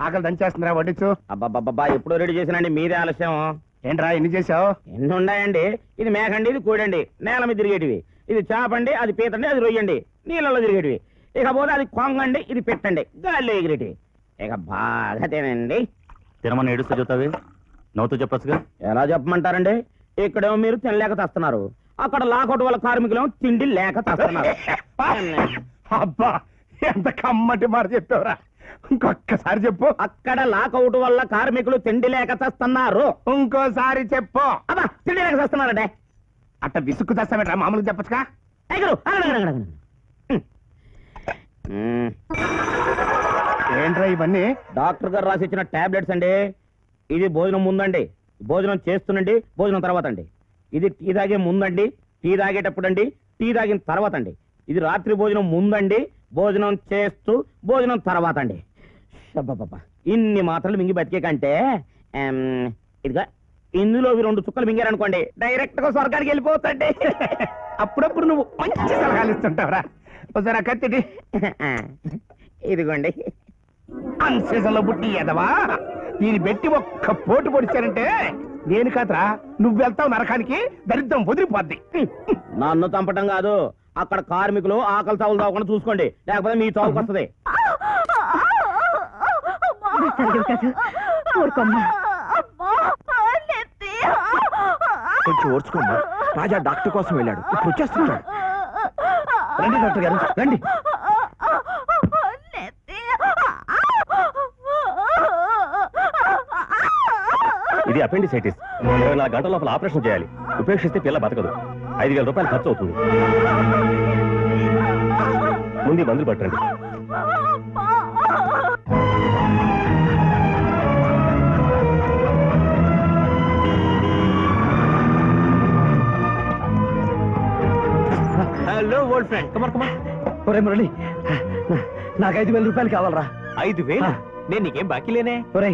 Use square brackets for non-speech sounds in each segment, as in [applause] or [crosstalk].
ఆకలి దంచేస్తుందిరా వడ్డించు అబ్బాబ్బా ఎప్పుడు రెడీ చేసినండి మీదే ఆలస్యం. ఏంట్రా ఎన్ని చేసావు ఎన్ని ఉన్నాయండి ఇది మేకండి ఇది కోడండి. నేల మీద తిరిగేటివి. ఇది చేపండి అది పీతండి అది రొయ్యండి. నీళ్ళలో తిరిగేటివి. ఇకపోతే అది కొంగండి ఇది పెట్టండి. గాల్లో ఎగిరేటివి. ఇక బాగా తినండి. తినమని ఏడుస్తూ చెబుతావి నవ్వుతూ చెప్పొచ్చుగా? ఎలా చెప్పమంటారండి? ఇక్కడేమో మీరు తినలేక తెస్తున్నారు. అక్కడ లాకౌట్ వాళ్ళ కార్మికులేమో తిండి లేక తెస్తున్నారు. [laughs] అబ్బా ఎంత కమ్మటి మాట చెప్పావురా. ఇంకొక్కసారి చెప్పు. అక్కడ లాకౌట్ వల్ల కార్మికులు తిండి లేక తెస్తున్నారు ఇంకోసారి చెప్పు. అబ్బా తిండి లేక తెస్తున్నారండి అట్ట విసుక్కు తెస్తామేట్రా మామూలుగా చెప్పచ్చుగా? ఎగరు. ఏంట్రా ఇవన్నీ? డాక్టర్ గారు రాసి ఇచ్చిన టాబ్లెట్స్ అండి. ఇది భోజనం ముందండి. భోజనం చేస్తునండి భోజనం తర్వాత అండి ఇది టీ తాగే ముందండి టీ తాగేటప్పుడు అండి టీ తాగిన తర్వాత అండి ఇది రాత్రి భోజనం ముందండి భోజనం చేస్తూ భోజనం తర్వాత అండి అబ్బబ్బబ్బా. ఇన్ని మాత్రలు మింగి బతికే కంటే ఇదిగా ఇందులో రెండు చుక్కలు మింగారనుకోండి డైరెక్ట్గా స్వర్గానికి వెళ్ళిపోతండి అప్పుడప్పుడు నువ్వు మంచి సలహాలు ఇస్తుంటావురా. ఒకసారి కత్తిటి ఇదిగోండి. అన్సీజన్లో బుట్టి ఎదవా? దీన్ని పెట్టి ఒక్క పోటు పొడిచారంటే నేను కాదురా నువ్వు వెళ్తావు నరకానికి దరిద్రం వదిలిపోద్ది. నన్ను చంపటం కాదు అక్కడ కార్మికులు ఆకలి చావులు తాగకుండా చూసుకోండి లేకపోతే మీ చావుకు వస్తుంది. కొంచెం ఓర్చుకోమ్మా. రాజా డాక్టర్ కోసం వెళ్ళాడు. ఇప్పుడు వచ్చేస్తున్నాడు. రండి డాక్టర్ గారు. రండి. ఇది అపెండిసైటిస్. ఇరవై నాలుగు గంటల లోపల ఆపరేషన్ చేయాలి. ఉపేక్షిస్తే పిల్ల బతకదు. ఐదు వేల రూపాయలు ఖర్చు అవుతుంది. ముందు మందులు పట్టండి హలో ఓల్డ్ ఫ్రెండ్. కమర్ కమర్ ఒరే మురళి నాకు ఐదు వేల రూపాయలు కావాలరా. ఐదు వేలు? నేను నీకేం బాకీ లేనే ఒరే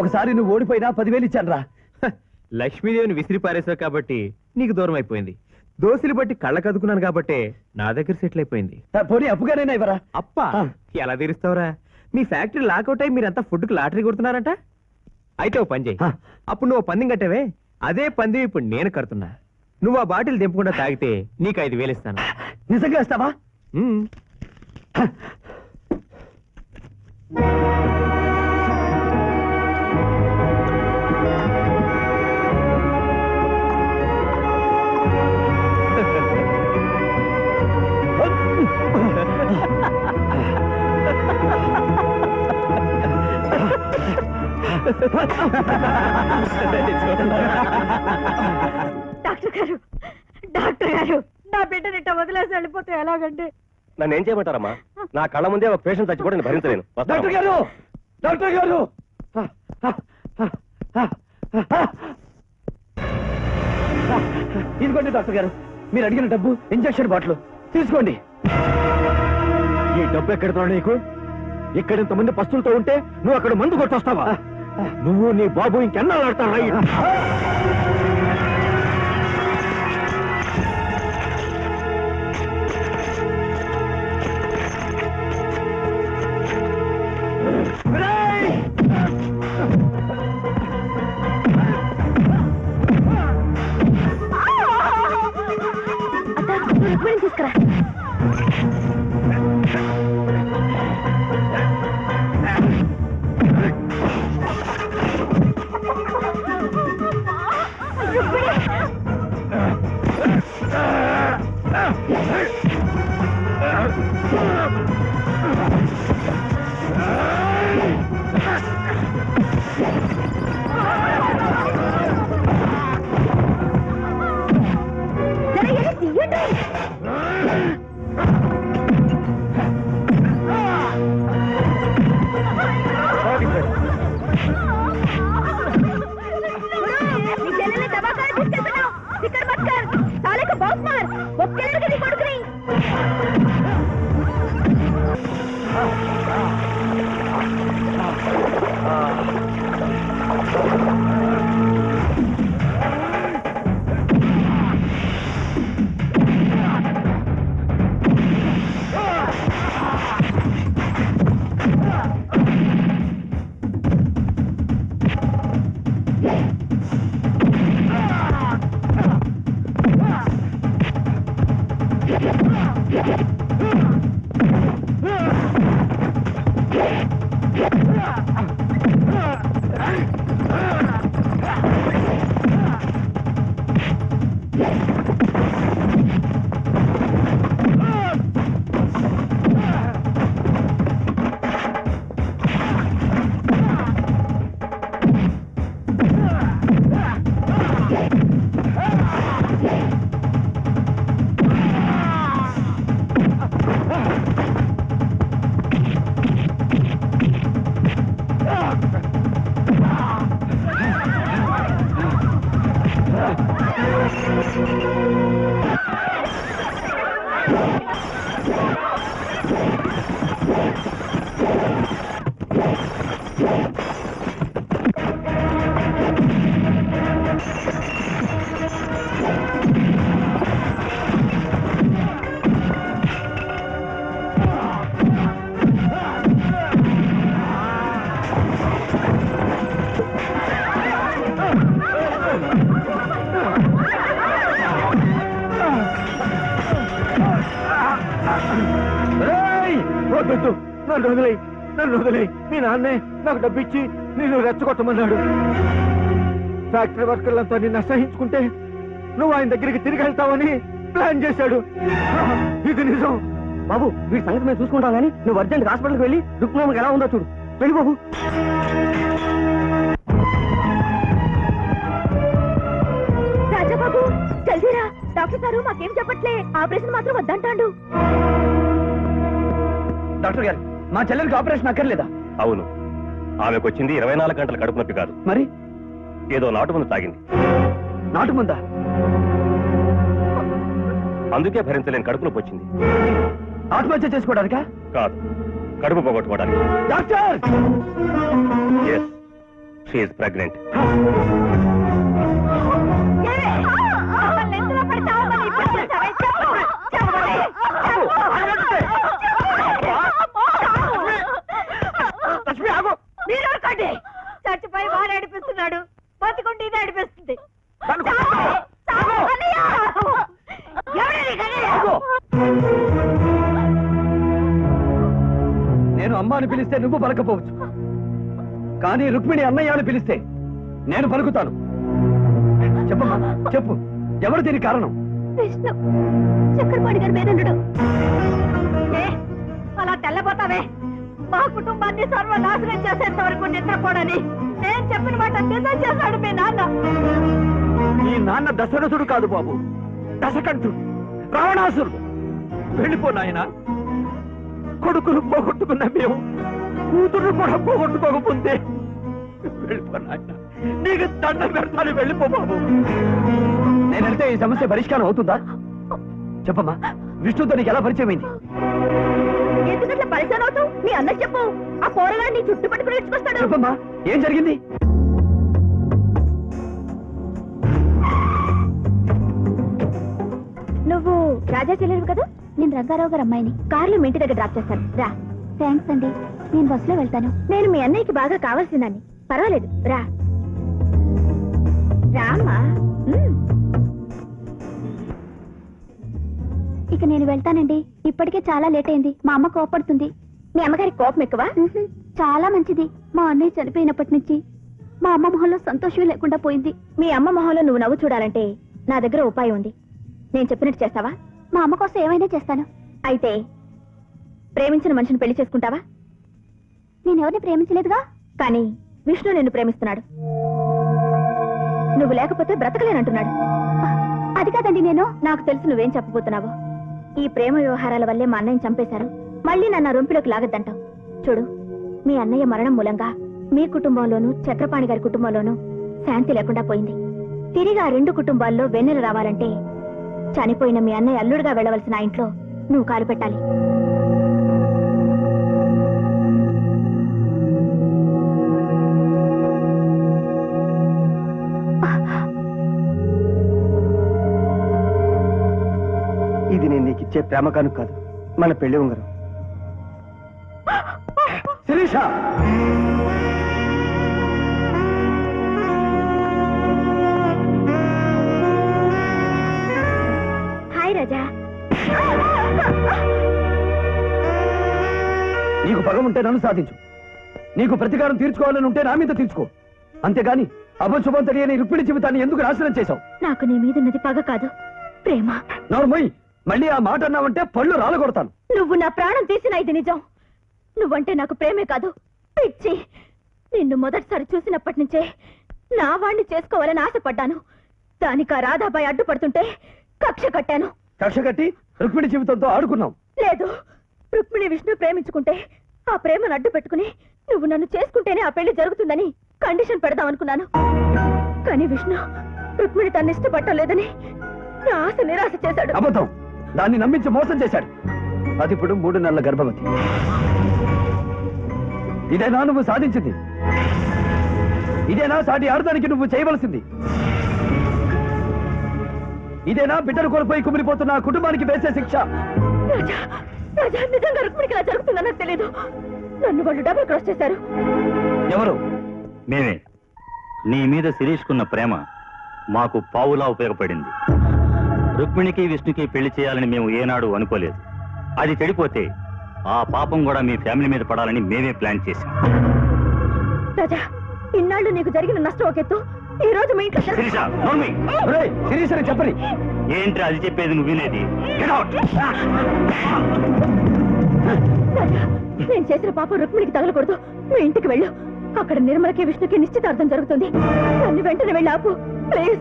ఒకసారి నువ్వు ఓడిపోయినా పదివేలు ఇచ్చాను రా లక్ష్మీదేవిని విసిరి పారేసావు కాబట్టి నీకు దూరం అయిపోయింది. దోశలు బట్టి కళ్ళ కదుకున్నాను కాబట్టి నా దగ్గర సెటిల్ అయిపోయింది. పోనీ అప్పుగానైనా ఇవ్వరా? అప్ప. ఎలా తీరుస్తావురా? మీ ఫ్యాక్టరీ లాకౌట్ అయ్యి మీరంతా ఫుడ్కి లాటరీ కొడుతున్నారంట? అయితే ఓ పని చేయి. అప్పుడు నువ్వు పందెం కట్టావే? అదే పందెం ఇప్పుడు నేను కడుతున్నా. నువ్వు ఆ బాటిల్ దింపకుండా తాగితే నీకు ఐదు వేలు ఇస్తాను నిజంగా ఇస్తావా ఉమ్. [laughs] డాక్టర్ గారు డాక్టర్ గారు నా బిడ్డని ఇట్ట వదిలేసి వెళ్ళిపోతే ఎలాగండి? నన్ను ఏం చేయమంటారమ్మా? నా కళ్ళ ముందే ఒక పేషెంట్ చచ్చిపోతే నేను భరించలేను. డాక్టర్ గారు! డాక్టర్ గారు! ఇదిగోండి డాక్టర్ గారు మీరు అడిగిన డబ్బు ఇంజక్షన్ బాటిల్ తీసుకోండి. ఈ డబ్బు ఎక్కడుతున్నాడు నీకు? ఇక్కడ ఇంతమంది పస్తులతో ఉంటే నువ్వు అక్కడ మందు కొట్టొస్తావా? నువ్వు నీ బాబు ఇంకెన్నాళ్ళు ఆడతావు Yeah. నన్ను వదిలేయ్. నన్ను వదిలేయ్. మీ నాన్నే నాకు డబ్బిచ్చి నేను రెచ్చగొట్టమన్నాడు. ఫ్యాక్టరీ వర్కర్లంతా నిన్ను అసహించుకుంటే నువ్వు ఆయన దగ్గరికి తిరిగి వెళ్తావని ప్లాన్ చేశాడు. ఇది నిజం. బాబు వీడి సంగతి మేము చూసుకుంటాం కానీ నువ్వు అర్జెంట్ హాస్పిటల్కి వెళ్ళి రుక్మామకి ఎలా ఉందో చూడు. వెళ్ళి బాబు. రాజాబాబు జల్దీరా. డాక్టర్ గారు మాకేం చెప్పట్లే. ఆపరేషన్ మాత్రం వద్దంటాడు. డాక్టర్ గారు మా చెల్లెలికి ఆపరేషన్ అక్కర్లేదా? అవును. ఆమెకు వచ్చింది ఇరవై నాలుగు గంటల కడుపు నొప్పి కాదు. మరి? ఏదో నాటు మందు తాగింది. నాటు ముందా? అందుకే భరించలేని కడుపు నొప్పి వచ్చింది. ఆత్మహత్య చేసుకోవడానికా? కాదు. కడుపు పోగొట్టుకోవడానికి. డాక్టర్! ప్రెగ్నెంట్ ఎవరు నీకు అన్నయ్య? ఆగు. నేను అమ్మ అని పిలిస్తే నువ్వు పలకపోవచ్చు. కానీ రుక్మిణి అన్నయ్య అని పిలిస్తే నేను పలుకుతాను. చెప్పమ్మా చెప్పు. ఎవరు దీనికి కారణం? విష్ణు చక్రపాణి గారి అలా తెల్లబోతావే? మా కుటుంబాన్ని సర్వనాశనం చేసేంత వరకు నిద్రపోడని నేను చెప్పిన మాట నిజం చేశాడు మీ నాన్న. ఈ నాన్న దశరథుడు కాదు బాబు. దశకంఠుడు. రావణాసురుడు. వెళ్ళిపో నాయన. కొడుకును పోగొట్టుకున్న మేము కూతురు కూడా పోగొట్టుకోకపోతే వెళ్ళిపో నాయన. నీకు దండం పెడతాను వెళ్ళిపో బాబు. నేను వెళ్తే ఈ సమస్య పరిష్కారం అవుతుందా? చెప్పమ్మా. విష్ణుతో నీకు ఎలా పరిచయం అయింది ఎందుకట్లా పరిచయం అవుతావు నీ అన్న చెప్పు. ఆ పోరగాడు నీ చుట్టు పట్టుకుని ఇచ్చుకొస్తాడు చెప్పమ్మా ఏం జరిగింది? నువ్వు రాజా చెల్లెలు కదా? నేను రంగారావు గారు అమ్మాయిని. కార్లో మీ ఇంటి దగ్గర డ్రాప్ చేస్తాను రా. థ్యాంక్స్ అండి. నేను బస్సులో వెళ్తాను. నేను మీ అన్నయ్యకి బాగా కావాల్సిందాన్ని పర్వాలేదు. రా. రామ్మా ఇక నేను వెళ్తానండి. ఇప్పటికే చాలా లేట్ అయింది. మా అమ్మ కోపడుతుంది. మీ అమ్మగారి కోపం ఎక్కువ? చాలా మంచిది. మా అన్నయ్య చనిపోయినప్పటి నుంచి. మా అమ్మ మొహంలో సంతోషం లేకుండా పోయింది. మీ అమ్మ మొహంలో నువ్వు నవ్వు చూడాలంటే నా దగ్గర ఉపాయం ఉంది. నేను చెప్పినట్టు చేస్తావా? మా అమ్మ కోసం ఏమైనా చేస్తాను. అయితే ప్రేమించిన మనిషిని పెళ్ళి చేసుకుంటావా? నేను ఎవరిని ప్రేమించలేదుగా? కానీ విష్ణు నిన్ను ప్రేమిస్తున్నాడు. నువ్వు లేకపోతే బ్రతకలేనంటున్నాడు. అది కాదండి నేను. నాకు తెలుసు నువ్వేం చెప్పబోతున్నావు. ఈ ప్రేమ వ్యవహారాల వల్లే మా అన్నయ్యని చంపేశారు. మళ్ళీ నన్ను రొంపిలోకి లాగద్దంటావు. చూడు మీ అన్నయ్య మరణం మూలంగా మీ కుటుంబంలోనూ చక్రపాణి గారి కుటుంబంలోనూ శాంతి లేకుండా పోయింది. తిరిగి ఆ రెండు కుటుంబాల్లో వెన్నెల రావాలంటే చనిపోయిన మీ అన్నయ్య అల్లుడుగా వెళ్ళవలసిన ఇంట్లో నువ్వు కాలు పెట్టాలి. ఇచ్చే ప్రేమ కానుక కాదు. మన పెళ్ళి ఉంగరం. శిరీష! హాయ్ రాజా. నీకు పగ ఉంటే నన్ను సాధించు. నీకు ప్రతీకారం తీర్చుకోవాలని ఉంటే నా మీద తీర్చుకో. అంతేగాని అభశుభం తెలియని రుక్మిణి జీవితాన్ని ఎందుకు నాశనం చేశావు? నాకు నీ మీదున్నది పగ కాదు ప్రేమ. నోర్మోయ్ మళ్ళీ ఆ మాట అన్నావంటే పళ్ళు రాలగొడతాను. నువ్వు నా ప్రాణం తీసిన ఇది నిజం. నువ్వంటే నాకు ప్రేమే కాదు. పిచ్చి. నిన్ను మొదటిసారి చూసినప్పటి నుంచే నా వాణ్ణి చేసుకోవాలని ఆశపడ్డాను. దానికి ఆ రాధాబాయి అడ్డుపడుతుంటే కక్ష కట్టాను. కక్ష కట్టి రుక్మిణి జీవితంతో ఆడుకున్నావు లేదు. రుక్మిణి విష్ణు ప్రేమించుకుంటే ఆ ప్రేమను అడ్డు పెట్టుకుని నువ్వు నన్ను చేసుకుంటేనే ఆ పెళ్ళి జరుగుతుందని కండిషన్ పెడదాం అనుకున్నాను. కానీ విష్ణు రుక్మిణి తను ఇష్టపడటం లేదని నా ఆశ నిరాశ చేశాడు. అబద్ధం. దాన్ని నమ్మించి మోసం చేశాడు. అది ఇప్పుడు మూడు నెలల గర్భవతి. ఇదేనా నువ్వు సాధించింది. ఇదేనా సాటి ఆడదానికి నువ్వు చేయవలసింది. ఇదేనా బిడ్డను కోల్పోయి కుమిలిపోతున్న ఆ కుటుంబానికి వేసే శిక్ష. రాజా రాజా నిజంగా రుక్మిణికి ఇలా జరుగుతుందని నాకు తెలీదు. నన్ను వాళ్ళు డబుల్ క్రాస్ చేశారు. ఎవరు? మేమే. నీ మీద శిరీష్కున్న ప్రేమ మాకు పావులా ఉపయోగపడింది. రుక్మిణికి విష్ణుకి పెళ్ళి చేయాలని మేము ఏనాడు అనుకోలేదు. అది చెడిపోతే ఆ పాపం కూడా మీ ఫ్యామిలీ మీద పడాలని మేమే ప్లాన్ చేశాం. రాజా ఇన్నాళ్ళు నీకు జరిగిన నష్టం ఒక ఎత్తు. ఈ రోజు మీ ఇంట్లో జరగ- శిరీష నోర్మి. ఒరేయ్, శిరీష్ అని చెప్పని. ఏంటి అది చెప్పేది నువ్వు వినేది? నేను చేసిన పాపం రుక్మిణికి తగలకూడదు. మీ ఇంటికి వెళ్ళు. అక్కడ నిర్మలకి విష్ణుకి నిశ్చితార్థం జరుగుతుంది. నన్ను వెంటనే వెళ్ళి ఆపు. ప్లీజ్.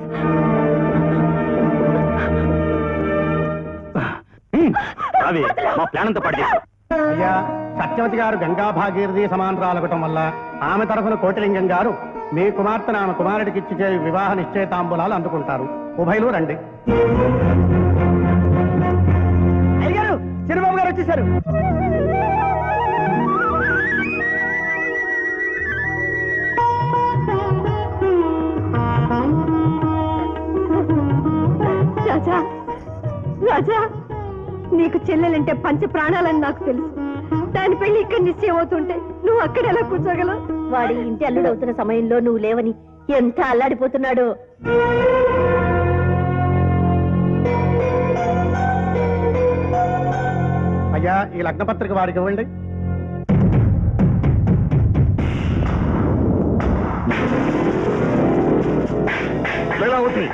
రావే మా ప్లాన్ అంతా చేశాం అయ్యా సత్యవతి గారు గంగా భాగీరథి సమాంతరాలగటం వల్ల ఆమె తరఫున కోటిలింగం గారు మీ కుమార్తెను ఆమె కుమారుడికి ఇచ్చి చే- వివాహ నిశ్చయితాంబులాలు అందుకుంటారు. ఉభయలు రండి. అయ్యారు చిరబాబు గారు వచ్చేసారు. రాజా రాజా నీకు చెల్లెలంటే పంచ ప్రాణాలని నాకు తెలుసు. దాని పెళ్ళి ఇక్కడ నిశ్చయం అవుతుంటే నువ్వు అక్కడ ఎలా కూర్చోగలవు? వాడి ఇంటి అల్లుడు అవుతున్న సమయంలో నువ్వు లేవని ఎంత అల్లాడిపోతున్నాడో. అయ్యా ఈ లగ్న పత్రిక వారికి ఇవ్వండి. లీలావతి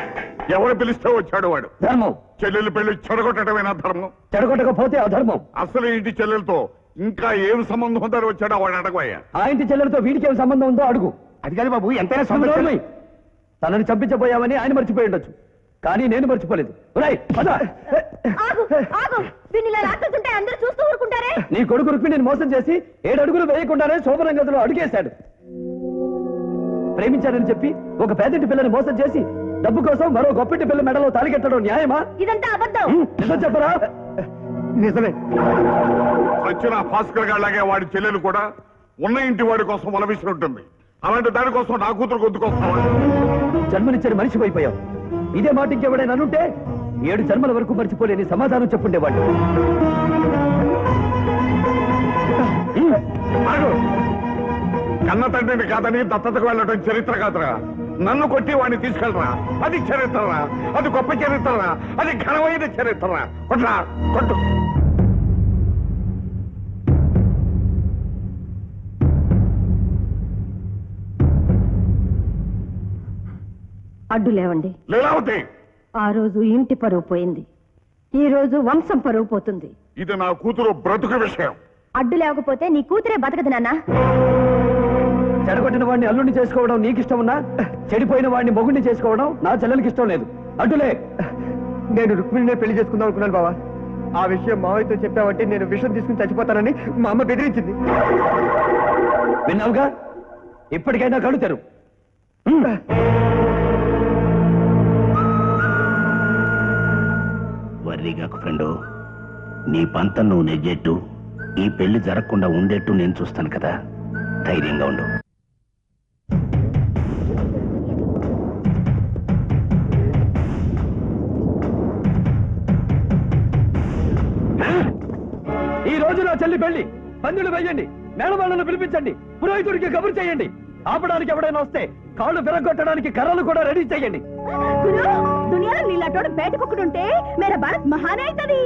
ఎవరు పిలిస్తే వచ్చాడు వాడు? ధర్మం. చెల్లెలు పెళ్ళి చెడగొట్టడమేనా ధర్మం? చెడగొట్టకపోతే అధర్మం. అసలు ఇంటి చెల్లెలతో ఇంకా ఏం సంబంధం ఉందని వచ్చాడో వాడు అడగబోయా ఆ ఇంటి చెల్లెలతో వీడికి ఏం సంబంధం ఉందో అడుగు. అది కాదు బాబు ఎంతైనా నోర్మై. తనని చంపించబోయావని ఆయన మర్చిపోయి ఉండొచ్చు. కానీ నేను మర్చిపోలేదు. ఒరేయ్, పద. ఆగు ఆగు. దీన్ని ఇలా రాస్తుంటే అందరూ చూస్తూ ఊరుకుంటారే? నీ కొడుకు రుక్మిణిని మోసం చేసి ఏడు అడుగులు వేయకుండానే శోభన గదిలో అడుగేశాడు. ప్రేమించాడని చెప్పి ఒక పేదింటి పిల్లని మోసం చేసి డబ్బు కోసం మరో గొప్పింటి పిల్ల మెడలో తాలికెట్టడం న్యాయమా? ఇదంతా అబద్ధం. నిజం చెప్పరా? నిజమే. వచ్చిన భాస్కర్ గారిలాగే వాడి చెల్లెలు కూడా ఉన్న ఇంటి వాడి కోసం వలవిసి ఉంటుంది అలాంటి దానికోసం నా కూతురు గొంతుకొస్తావా జన్మనిచ్చిన మనిషి అయిపోయావు. ఇదే మాట ఇంకెవడైనా అనుంటే ఏడు జన్మల వరకు మర్చిపోలేని సమాధానం చెప్పుండేవాడు. కన్న తండ్రిని కాదని దత్తతకు వెళ్ళడం చరిత్ర కాదురా. నన్ను కొట్టి వాడిని తీసుకెళ్ళరా. అది చరిత్రరా. అది గొప్ప చరిత్రరా. అది ఘనమైన చరిత్రరా. కొట్రా. కొట్టు. అడ్డు లేవండి. లీలావతి! ఆ రోజు ఇంటి పరువు పోయింది. ఈ రోజు వంశం పరువు పోతుంది. ఇది నా కూతురు బ్రతుకు విషయం. అడ్డు లేకపోతే నీ కూతురే బతకదు నాన్న. చెడగొట్టిన వాడిని అల్లుడిని చేసుకోవడం నీకు ఇష్టం ఉన్నా చెడిపోయిన వాడిని మొగుడిని చేసుకోవడం నా చెల్లెలకి ఇష్టం లేదు. అడ్డులే. నేను రుక్మిణినే పెళ్ళి చేసుకుందాం అనుకున్నాను బావా. ఆ విషయం మావయ్యతో చెప్పావంటే నేను విషయం తీసుకుని చచ్చిపోతానని మా అమ్మ బెదిరించింది. విన్నావుగా? ఇప్పటికైనా కళ్ళు తెరు. వర్రీగాకు ఫ్రెండు నీ పంతం నువ్వు నెగ్గేట్టు ఈ పెళ్ళి జరగకుండా ఉండేట్టు నేను చూస్తాను కదా. ధైర్యంగా ఉండు. చెల్లి పెళ్ళి పందులు వేయండి మేడవాళ్ళను పిలిపించండి. పురోహితుడికి కబురు చేయండి. ఆపడానికి ఎవడైనా వస్తే కాళ్ళు విరగొట్టడానికి కర్రలు కూడా రెడీ చేయండి. బయటకొక్కడుంటే మేర భారత్ మహానే అవుతుంది